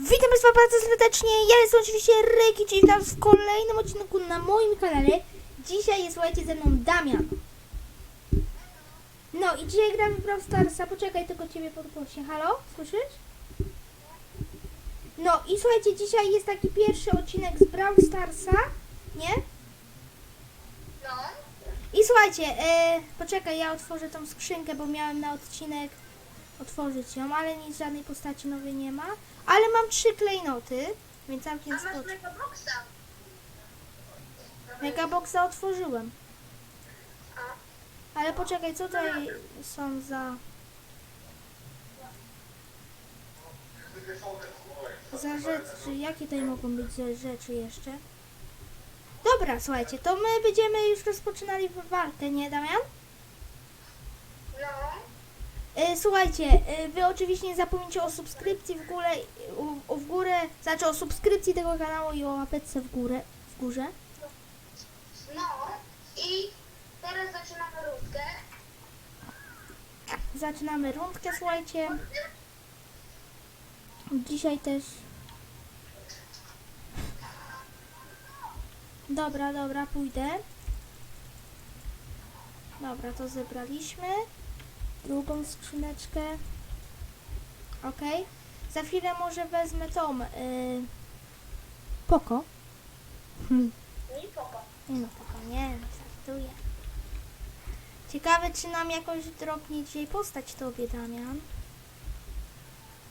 Witam Państwa bardzo serdecznie, ja jestem oczywiście Ryki, czyli witam w kolejnym odcinku na moim kanale. Dzisiaj jest, słuchajcie, ze mną Damian. No i dzisiaj gramy w Brawl Starsa, poczekaj, tylko Ciebie podgłośnie. Halo, słyszysz? No i słuchajcie, dzisiaj jest taki pierwszy odcinek z Brawl Starsa, nie? No, I słuchajcie, e, poczekaj, ja otworzę tą skrzynkę, bo miałem na odcinek otworzyć ją, ale nic, żadnej postaci nowej nie ma. Ale mam trzy klejnoty, więc a całkiem masz spoko. mega boxa. Megaboxa otworzyłem. A, Ale poczekaj, co tutaj są za... Za rzeczy, jakie tutaj mogą być za rzeczy jeszcze? Dobra, słuchajcie, to my będziemy już rozpoczynali walkę, nie Damian? no, Słuchajcie, e, wy oczywiście nie zapomnijcie o subskrypcji w górę, o, o w górę, znaczy o subskrypcji tego kanału i o łapeczce w górę, w górze. no. I teraz zaczynamy rundkę. Zaczynamy rundkę, słuchajcie. Dzisiaj też. Dobra, dobra, pójdę. Dobra, to zebraliśmy. Drugą skrzyneczkę. Ok. Za chwilę może wezmę tą. Yy, poko. Hmm. I poko. Nie no, poko, nie, żartuję. Ciekawe, czy nam jakoś drobnie dzisiaj postać tobie, Damian.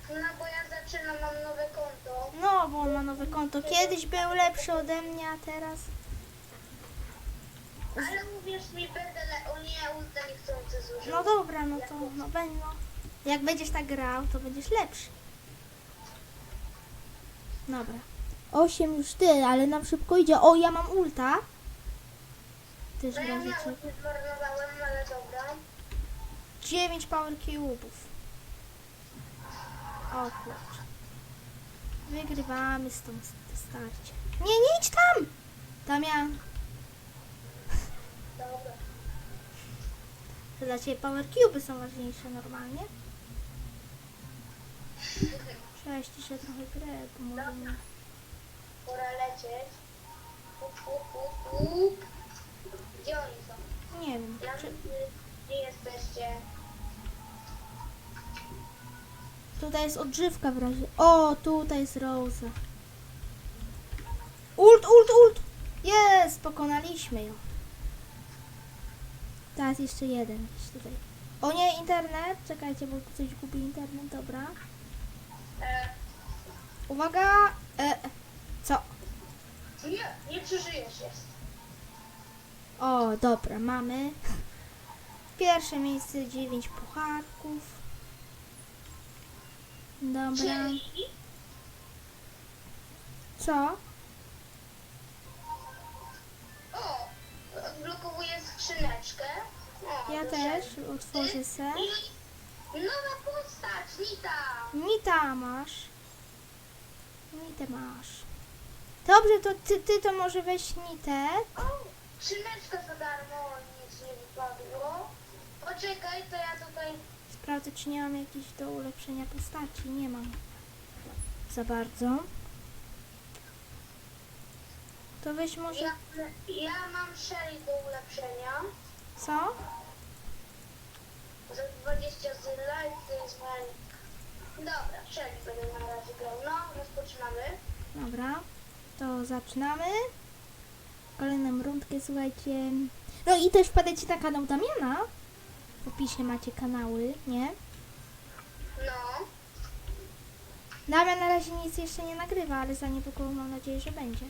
No bo ja zaczynam, mam nowe konto. No, bo on ma nowe konto. Kiedyś był lepszy ode mnie, a teraz... Ale uwierz mi, będę le... O nie, ulta niechcący zużył. No dobra, no to no będę. No. Jak będziesz tak grał, to będziesz lepszy. Dobra. Osiem już ty, ale nam szybko idzie. O, ja mam ulta. Też No w ja razie miałem, czego. zmarnowałem, ale dobra. 9 power cube'ów. O kurczę. Wygrywamy z tą to starcie. Nie, nie idź tam! Damian, Dobra. to dla ciebie power cube'y są ważniejsze normalnie. Prześciszę trochę grę, bo może nie... Pora lecieć. Up, up, up, up. Gdzie oni są? Nie wiem, Ja czy... Gdzie jesteście? Tutaj jest odżywka w razie... O, tutaj jest Rosa. Ult, ult, ult! Jest, pokonaliśmy ją. Teraz jeszcze jeden gdzieś tutaj. O nie, internet. Czekajcie, bo ktoś gubi internet, dobra. Uwaga! E, co? nie, nie przeżyjesz jest. O, dobra, mamy. Pierwsze miejsce, 9 pucharków. Dobra. Czyli Co? O, odblokowuję skrzyneczkę. Ja też otworzę se. Nowa postać, Nita. Nita masz. Nitę masz. Dobrze, to ty, ty to może weź Nitę. O, skrzyneczka za darmo, nic nie wypadło. Poczekaj, to ja tutaj... Sprawdzę, czy nie mam jakichś do ulepszenia postaci. Nie mam. Za bardzo. To weź może... Ja, ja mam Shelly do ulepszenia. Co? Za 20 zyla i to jest moja... Dobra, Shelly będę na razie grał. No, rozpoczynamy. Dobra. To zaczynamy. Kolejną rundkę, słuchajcie. No i też wpadajcie na kanał Damiana. W opisie macie kanały, nie? No. Damian na razie nic jeszcze nie nagrywa, ale za niedługo mam nadzieję, że będzie.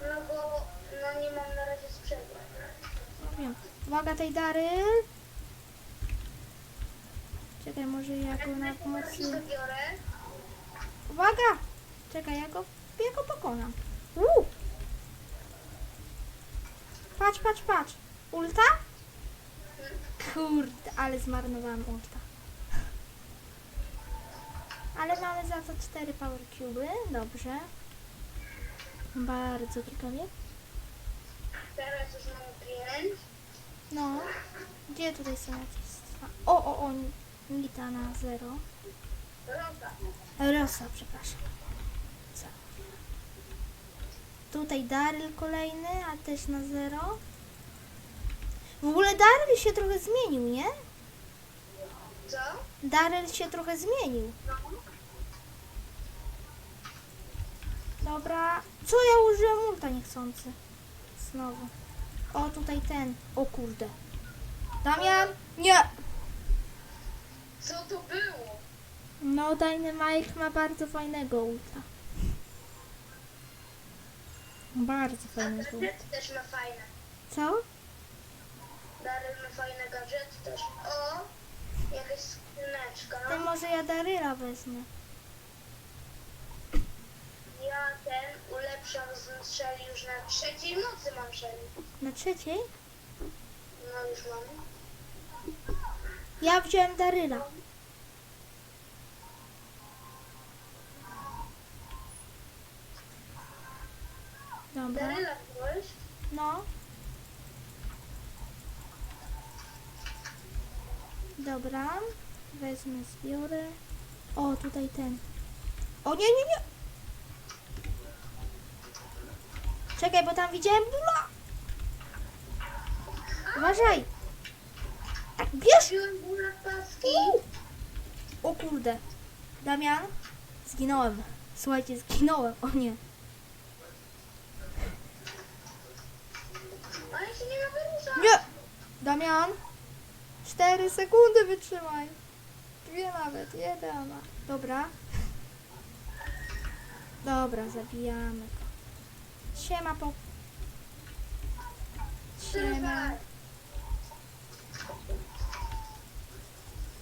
No bo no nie mam na razie sprzętu. No wiem. Uwaga tej dary. Czekaj, może ja go na pomocy... Uwaga! Czekaj, ja go, ja go pokonam. Uuu! Patrz, patrz, patrz. Ulta? Kurde, ale zmarnowałam ulta. Ale mamy za to 4 power cube'y. Dobrze. Bardzo ciekawie. Teraz już mam pięć. No. Gdzie tutaj są jakieś... O, o, o. Nita na 0. Rosa. Przepraszam. Co? Tutaj Daryl kolejny, a też na zero. W ogóle Daryl się trochę zmienił, nie? Co? Daryl się trochę zmienił. Dobra. Co ja użyłem ulta niechcący? Znowu. O, tutaj ten. O kurde. Damian? Nie! Co to było? No, Dynamite ma bardzo fajnego ulta. Bardzo A fajnego ulta. gadżety też ma fajne. Co? Daryl ma fajne gadżety też. O! Jakaś skrzyneczka. To może ja Daryla wezmę. Ja ten ulepszam z już na trzeciej nocy mam Shelly. Na trzeciej? No już mam. Ja wziąłem Daryla. Dobra. Daryla wziąłeś? No. Dobra. Wezmę, zbiorę. O, tutaj ten. O, nie, nie, nie. Czekaj, bo tam widziałem bula. Uważaj. Bierz. O kurde. Damian? Zginąłem. Słuchajcie, zginąłem. O nie. Ale się nie ma wyrusza. Nie! Damian? Cztery sekundy wytrzymaj. Dwie nawet, jedna. Dobra. Dobra, zabijamy go. Siema po... Siema.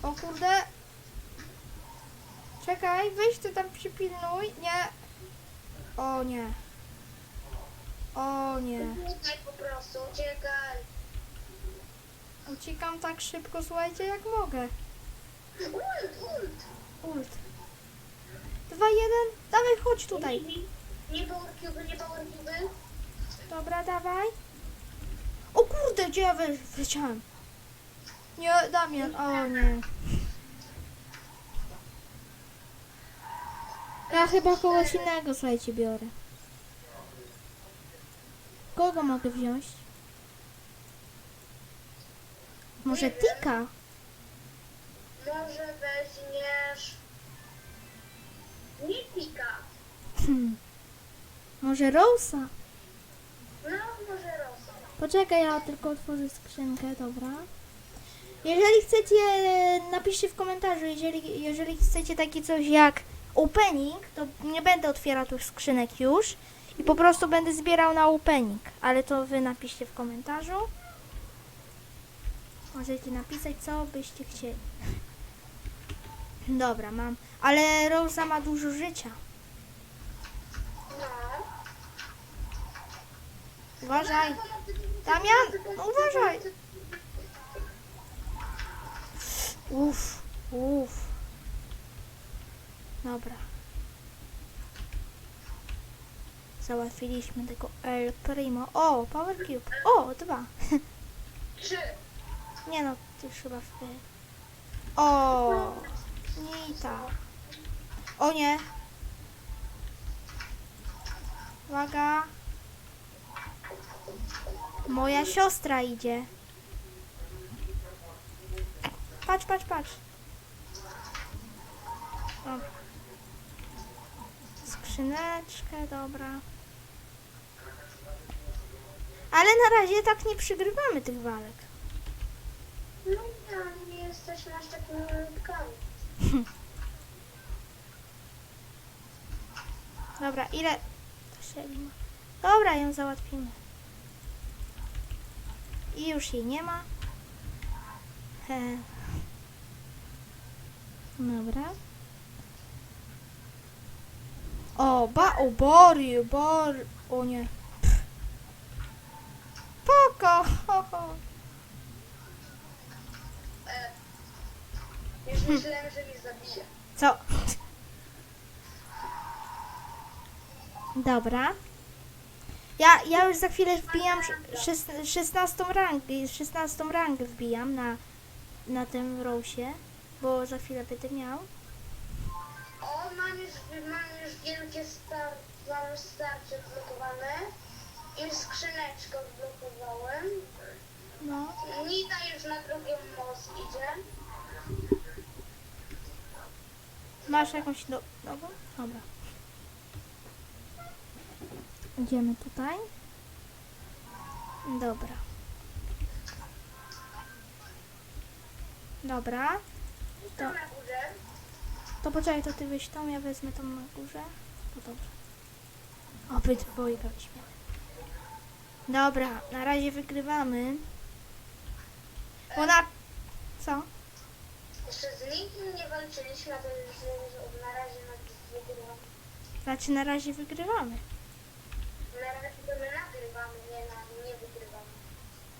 O kurde. Czekaj, weź ty tam przypilnuj. Nie. O nie. O nie. Uciekaj po prostu, uciekaj. Uciekam tak szybko, słuchajcie, jak mogę. Ult, ult. Ult. Dwa, jeden. Dawaj, chodź tutaj. Nie power cube, nie power cube. Dobra, dawaj. O kurde, gdzie ja wy- wleciałem? Nie, Damian, o nie. Ja chyba kogoś innego, słuchajcie, biorę. Kogo mogę wziąć? Może Tika? Może weźmiesz... Nie pika. Hmm. Może Rosa? No, może Rosa. Poczekaj, ja tylko otworzę skrzynkę, dobra. Jeżeli chcecie, napiszcie w komentarzu, jeżeli, jeżeli chcecie takie coś jak opening, to nie będę otwierał tych skrzynek już i po prostu będę zbierał na opening, ale to wy napiszcie w komentarzu. Możecie napisać, co byście chcieli. Dobra, mam. Ale Rosa ma dużo życia. Uważaj. Damian, no uważaj. Uff, uff. Dobra. Załatwiliśmy tego El Primo. O, Power Cube. O, dwa. Trzy. Nie no, ty już chyba w O, Nita. O nie. Uwaga. Moja siostra idzie. Patrz, patrz, patrz. O. Skrzyneczkę, dobra. Ale na razie tak nie przygrywamy tych walek. No ja nie jesteśmy aż takimi ludkami. Dobra, ile to Shelly ma? Dobra, ją załatwimy. I już jej nie ma. He. Dobra. O, ba, o, Bori, Bor, o nie. Pff. Poko, ho, ho. E, już myślałem, że mnie zabije. Co? Dobra. Ja, ja już za chwilę wbijam szes- 16 rangę, 16 rangę wbijam na, na tym rosie, bo za chwilę będę miał. mam już, mam już wielkie star, mam starcie odblokowane. I skrzyneczkę odblokowałem. No. Nita już na drugim most idzie. Masz jakąś do... Dobra. Idziemy tutaj. Dobra. Dobra. To na górze. To poczekaj, to ty weź tą, ja wezmę tą na górze. To dobrze. Obydwoje weźmiemy. Dobra, na razie wygrywamy. Ona... Co? Jeszcze z nikim nie walczyliśmy, a to już że na razie na wygrywam. Znaczy na razie wygrywamy. Na razie to my nagrywamy, nie, na, nie wygrywamy.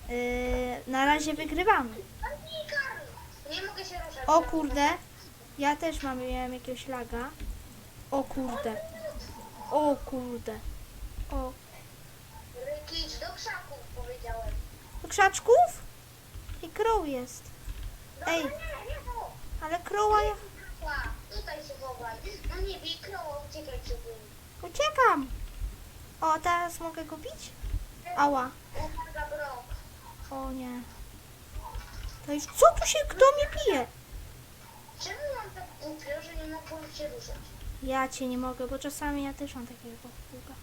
Yy, na razie wygrywamy. A nie, Karol! Nie mogę się ruszać. O kurde. Ja też mam, miałem jakiegoś laga. O kurde. O kurde. O. Rykić do krzaków powiedziałem. Do krzaczków? I crow jest. Dobra, Ej. nie, nie to. Ale crowa ja... Ła, tutaj się chowaj. No nie bij kroło, uciekaj przed nim. Uciekam. O, teraz mogę go bić? Ała. Uwaga, brok. O nie. Już... Co tu się... Kto mnie bije? Czemu mam tak głupio, że nie mogłem się ruszać? Ja cię nie mogę, bo czasami ja też mam takiego chługa.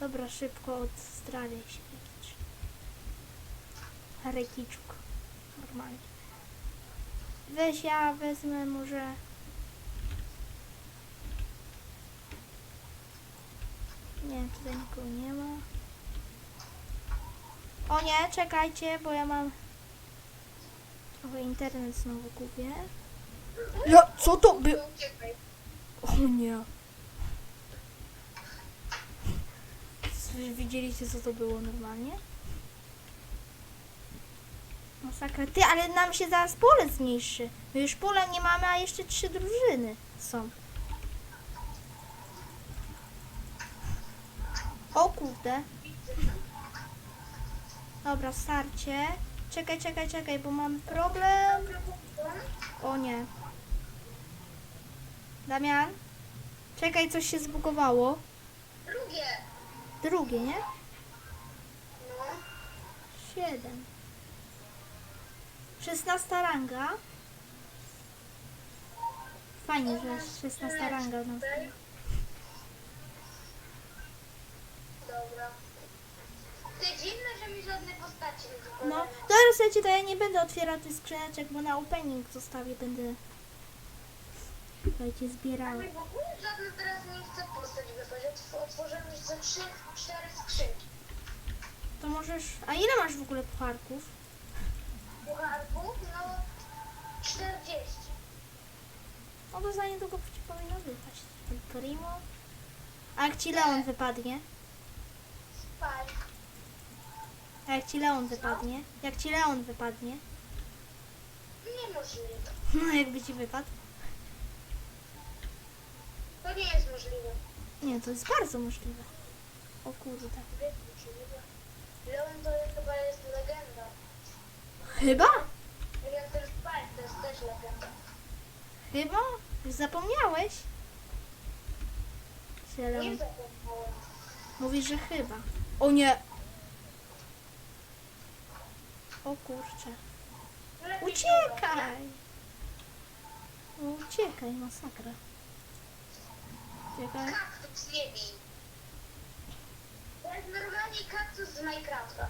Dobra, szybko odstralię się. Rekicz. Rekiczuk. Normalnie. Weź ja wezmę może... Nie, tutaj nikogo nie ma. O nie, czekajcie, bo ja mam... Trochę internet znowu gubię. Ja, co to by... O nie. Widzieliście co to było normalnie? Masakra. Ty, ale nam się zaraz pole zmniejszy. My już pola nie mamy, a jeszcze trzy drużyny są. O kurde. Dobra, starcie. Czekaj, czekaj, czekaj, bo mam problem. O nie. Damian? Czekaj, coś się zbugowało. Drugie. Drugie, nie? No. Siedem. Szesnasta ranga. Fajnie, że jest szesnasta ranga. No. Dobra. Ty dziwne, że mi żadnej postaci nie no, wypadają. dobra, słuchajcie, to ja nie będę otwierał tych skrzyneczek, bo na opening zostawię, będę... Słuchajcie, zbierała. Ale w ogóle żadna teraz nie chce postać wypaść. Otw- Otworzyłem już ze trzy, cztery skrzynki. To możesz... A ile masz w ogóle pucharków? Pucharków, no 40. No to za niedługo ci powinno wypaść. Primo. A jak ci Leon wypadnie? Spike. A jak ci Leon wypadnie? Jak ci Leon wypadnie? Niemożliwe. No jakby ci wypadł? To nie jest możliwe. Nie, to jest bardzo możliwe. O kurde. Jest możliwe. Leon to chyba jest legenda. Chyba? Tak jak ten Spike to jest też legenda. Chyba? Już zapomniałeś? Czy Nie Leon? zapomniałem. Mówisz, że chyba. O nie! O kurczę. Uciekaj! O, uciekaj, masakra. Uciekaj. Kaktus nie bij. To jest normalnie kaktus z Minecrafta.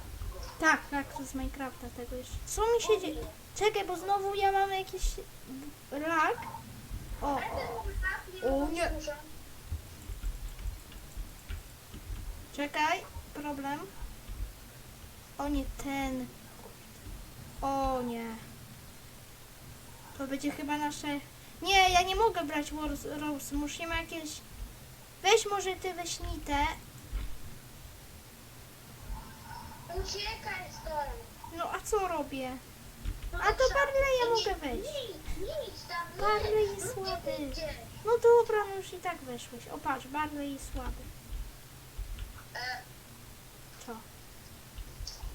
Tak, to z Minecrafta tego jeszcze. Co mi się dzieje? Czekaj, bo znowu ja mam jakiś lag. O, o. O, nie. Czekaj, problem. O nie, ten. O nie. To będzie chyba nasze... Nie, ja nie mogę brać Wars- Rose. Musimy jakieś... Weź może ty weź nitę. Uciekaj stąd. No a co robię? No A to trzeba- Barley'a nie- mogę wejść. Nie idź tam, nie. Barley jest słaby. No dobra, no już i tak weszłeś. O patrz, Barley jest słaby. E, Co?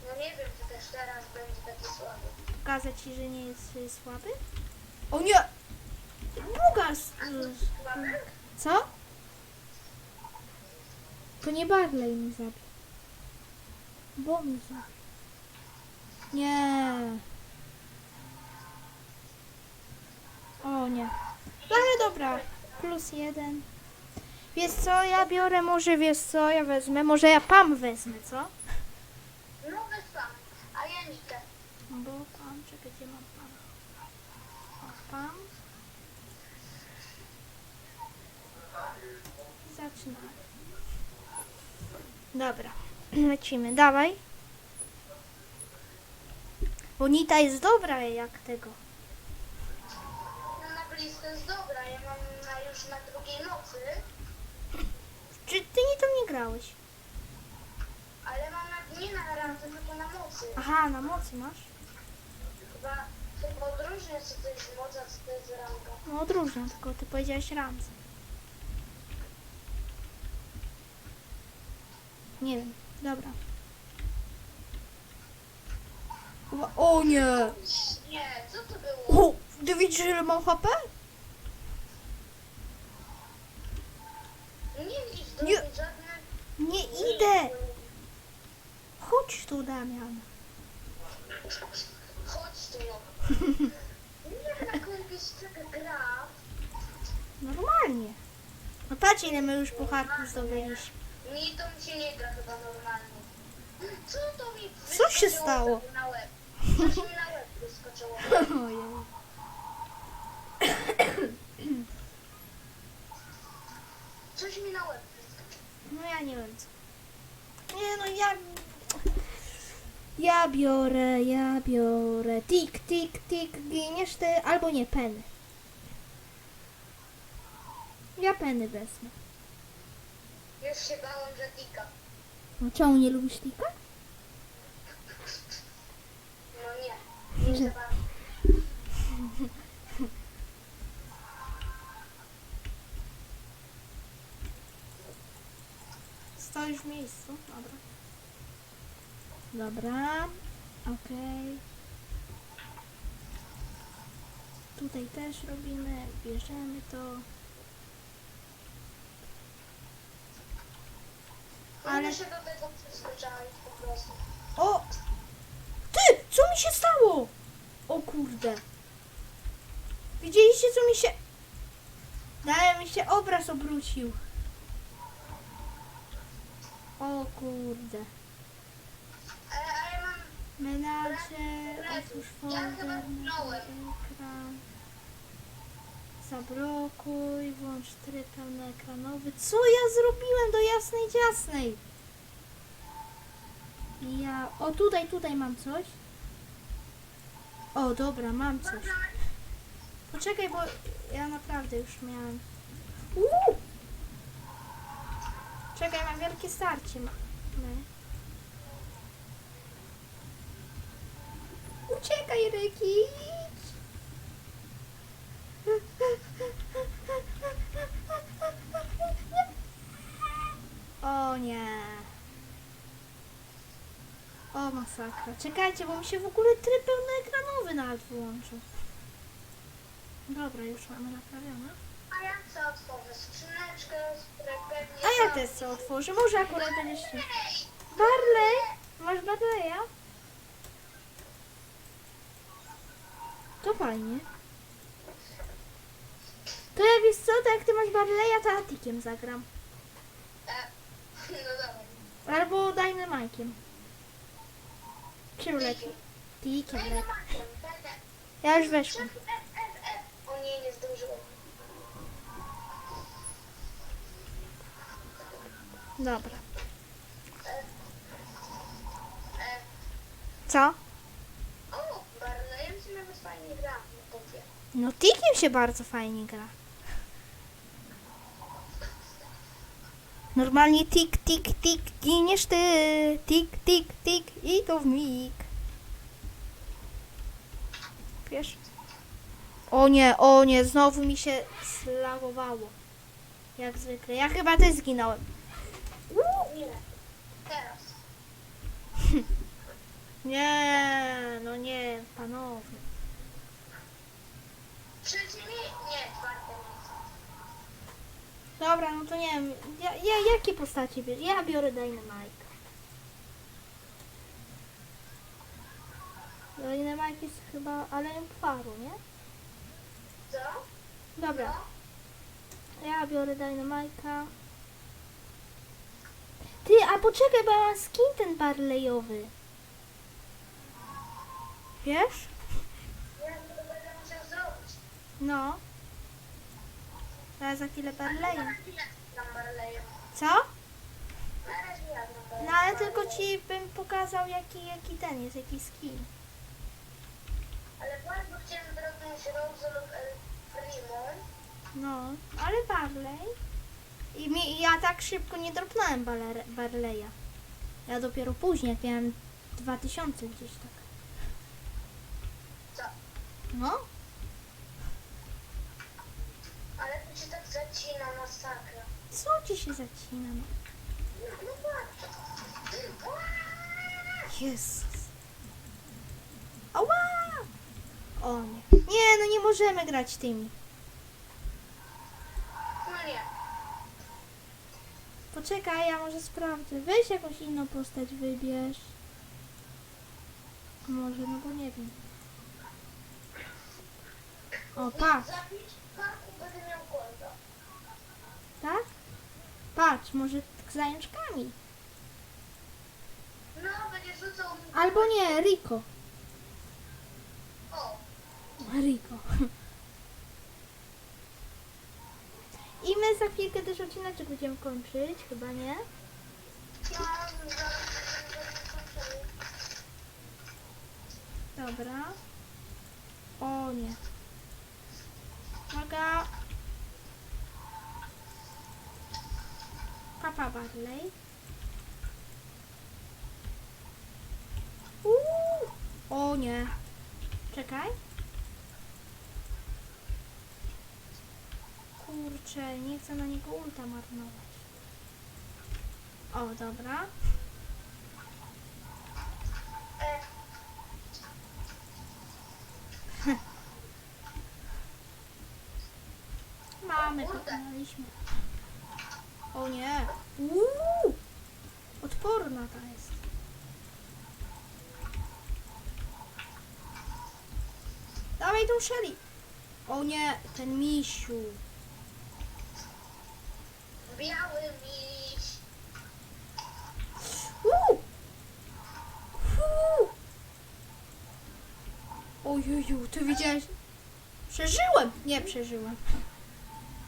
no nie wiem, też teraz będzie taki słaby. Pokazać ci, że nie jest, słaby? O nie! Bugas! A to słaby? Co? To nie Barley mi zabił. Bo mi zabił. Nie. O nie. No ale dobra. Plus jeden. Wiesz co, ja biorę może, wiesz co, ja wezmę, może ja Pam wezmę, co? No wysłam. A ja nie chcę. Bo Pam, czekaj, gdzie mam Pam? O, Pam. Zaczynamy. Dobra, lecimy, dawaj. Bonita jest dobra jak tego. No na blisko jest dobra. Ja mam na, już na drugiej nocy. Czy ty nie tam nie grałeś? Ale mam na, nie na randze, tylko na mocy. Aha, na mocy masz? Chyba, chyba odróżnię co to jest moc, a co to jest ranga. No odróżniam, tylko ty powiedziałeś Ramsey. Nie wiem, dobra. Uwa- O nie! Nie, co to było? O, ty widzisz ile mam HP? Nie mnie żadne... Nie idę! Chodź tu, Damian. Chodź tu no. Nie tak jakaś taka gra. Normalnie. No patrz ile my już pucharków zdobyliśmy. Mi to mi się nie gra chyba normalnie. Co to mi Co się wyskoczyło stało? tak Na łeb. Coś mi na łeb wyskoczyło. Ojej. Coś mi na łeb wyskoczyło. No ja nie wiem co. Nie no ja... Ja biorę, ja biorę. Tik, tik, tik, giniesz ty, albo nie, peny. Ja peny wezmę. Już się bałem, że tika. No czemu nie lubisz tika? No nie, nie. Stoisz w miejscu, dobra. Dobra, okej. Tutaj też robimy, bierzemy to. Ale- Ale się do tego przyzwyczaić po prostu. O! Ty! Co mi się stało? O kurde. Widzieliście co mi się... Daje mi się obraz obrócił. O kurde. Menadżer, otwórz folder, ekran. Zablokuj, włącz tryb pełnoekranowy. Co ja zrobiłem do jasnej dziasnej? Ja... O, tutaj, tutaj mam coś. O, dobra, mam coś. Poczekaj, bo ja naprawdę już miałem... Uuu! Czekaj, mam wielkie starcie. My. Uciekaj, Ryki! O nie. O masakra. Czekajcie, bo mi się w ogóle tryb pełnoekranowy nawet wyłączył. Dobra, już mamy naprawione. A ja chcę otworzyć skrzyneczkę, z. A ja też co otworzę. Może akurat będziesz! Barley? Masz Barleya? Fajnie. To ja wiesz co, to jak ty masz Barleya, to Atikiem zagram. E, no dobra. Albo Dynamike'iem. Czym lepiej? Tikiem lepiej. Ja już weszłam. O nie, nie zdążyłem. Dobra. E, Co? o, Barleyem się nawet fajnie gra. No to wie. No Tikiem się bardzo fajnie gra. Normalnie tik, tik, tik, giniesz ty. Tik, tik, tik i to w mig. Wiesz? O nie, o nie, znowu mi się slagowało. Jak zwykle. Ja chyba też zginąłem. Teraz. Nie, no nie, panowie. Nie. Dobra, no to nie wiem. Ja, ja, jakie postacie bierzesz? Ja biorę Dynamite. Dynamite jest chyba Alien Faru, nie? Co? Dobra, ja biorę Dynamite'a. Ty, a poczekaj, bo ja mam skin ten Barleyowy. Wiesz? Ja to będę musiał zrobić. No. Teraz za chwilę Barleyem. Co? No ale tylko ci bym pokazał jaki, jaki ten jest, jaki skin. Ale bardzo chciałem zrobić Rose lub El Primo. No, ale Barley. I mi, ja tak szybko nie dropnąłem Baler, Barleya. Ja dopiero później, jak miałem 2000 gdzieś tak. Co? No, Ale to się tak zacina masakra. co ci się zacina? No? Patrz. Jezus. Ała! O nie. Nie, no nie możemy grać tymi. No nie. Poczekaj, ja może sprawdzę. Weź jakąś inną postać wybierz. Może, no bo nie wiem. O, patrz, Zapisz karku, będę miał konto. Tak? Patrz, może z zajączkami. No, będzie rzucał mi... Albo nie, Rico. O, Rico. I my za chwilkę też odcineczek będziemy kończyć, chyba nie? Dobra. O nie. Uwaga. Papa Barley. Uuu. O nie. Czekaj. Kurczę, nie chcę na niego ulta marnować. O, dobra. Mamy, pokonaliśmy. O nie. Uuu. Odporna ta jest. Dawaj tą Shelly. O nie, ten misiu. biały miś. Uuu. Uuu. Ojuju, ty widziałeś? Przeżyłem. Nie przeżyłem.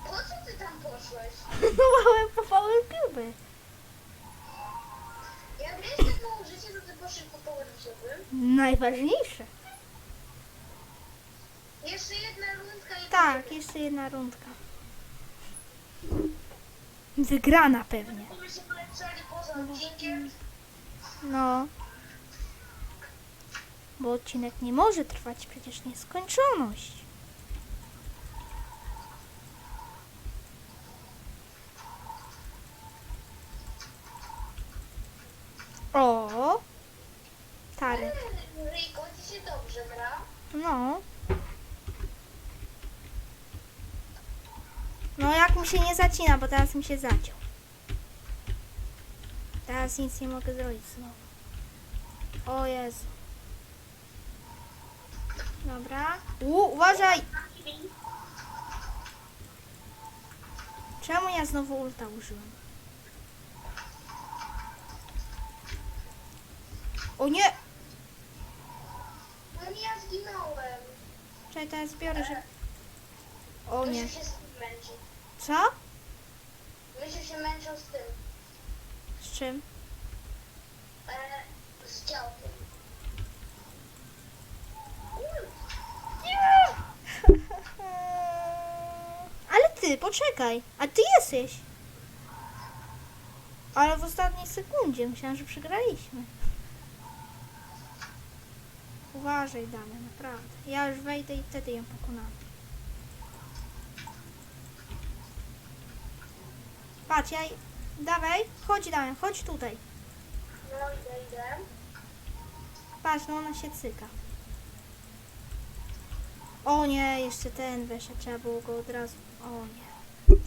Po co ty tam poszłeś? Małym piłby. Tak mało życia, to siódmym. Najważniejsze. Jeszcze jedna rundka i Tak, jeszcze jedna rundka. Wygrana pewnie. Będziemy się polepszali poza odcinkiem. No. Bo odcinek nie może trwać przecież nieskończoność. O! Tarek. Rico, ci się dobrze gra. No. No jak mi się nie zacina, bo teraz mi się zaciął. Teraz nic nie mogę zrobić znowu. O Jezu. Dobra. U, uważaj! Czemu ja znowu ulta użyłem? O nie! No nie, ja zginąłem. Czekaj, teraz zbiorę, że... O nie. Się z tym męczy. Co? Mysiu się męczą z tym. Z czym? E, z działkiem. Ale ty, poczekaj. A ty jesteś. Ale w ostatniej sekundzie myślałam, że przegraliśmy. Uważaj, Damian, naprawdę. Ja już wejdę i wtedy ją pokonam. Patrz, ja... Dawaj, chodź Damian, chodź tutaj. No idę, idę. Patrz, no ona się cyka. O nie, jeszcze ten weszedł, trzeba było go od razu. O nie.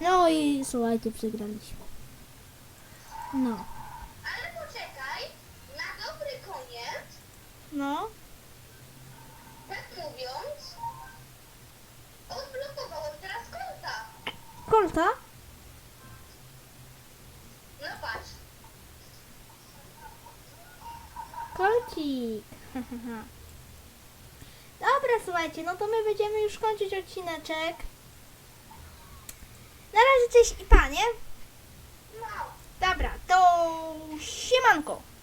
No i słuchajcie, przegraliśmy. No. Ale poczekaj, na dobry koniec, No. tak mówiąc, odblokowałem teraz konta. Kolta? No patrz. Kolcik. Dobra, słuchajcie, no to my będziemy już kończyć odcineczek. Na razie cześć i panie. No. Dobra, to siemanko.